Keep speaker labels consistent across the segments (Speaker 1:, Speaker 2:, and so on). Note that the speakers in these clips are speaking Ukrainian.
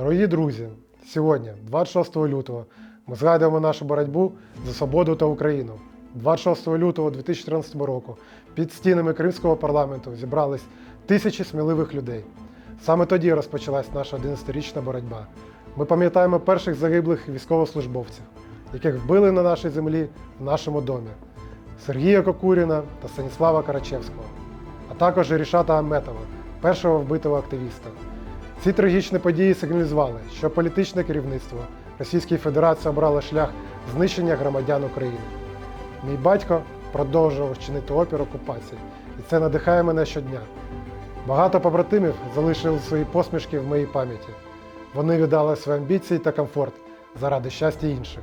Speaker 1: Дорогі друзі, сьогодні, 26 лютого, ми згадуємо нашу боротьбу за свободу та Україну. 26 лютого 2014 року під стінами Кримського парламенту зібрались тисячі сміливих людей. Саме тоді розпочалась наша 11-річна боротьба. Ми пам'ятаємо перших загиблих військовослужбовців, яких вбили на нашій землі в нашому домі Сергія Кокуріна та Станіслава Карачевського, а також Рішата Аметова, першого вбитого активіста. Ці трагічні події сигналізували, що політичне керівництво Російської Федерації обрало шлях знищення громадян України. Мій батько продовжував чинити опір окупації, і це надихає мене щодня. Багато побратимів залишили свої посмішки в моїй пам'яті. Вони віддали свої амбіції та комфорт заради щастя інших.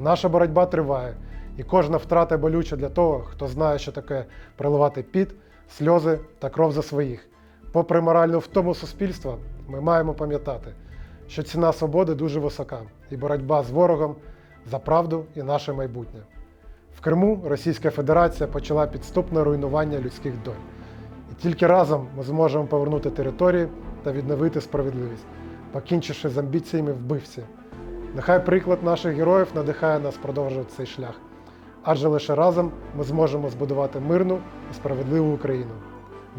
Speaker 1: Наша боротьба триває, і кожна втрата болюча для того, хто знає, що таке проливати піт, сльози та кров за своїх. Попри моральну втому суспільства, ми маємо пам'ятати, що ціна свободи дуже висока, і боротьба з ворогом за правду і наше майбутнє. В Криму Російська Федерація почала підступне руйнування людських доль. І тільки разом ми зможемо повернути території та відновити справедливість, покінчивши з амбіціями вбивці. Нехай приклад наших героїв надихає нас продовжувати цей шлях, адже лише разом ми зможемо збудувати мирну і справедливу Україну.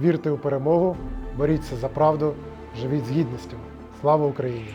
Speaker 1: Вірте у перемогу, боріться за правду, живіть з гідністю. Слава Україні!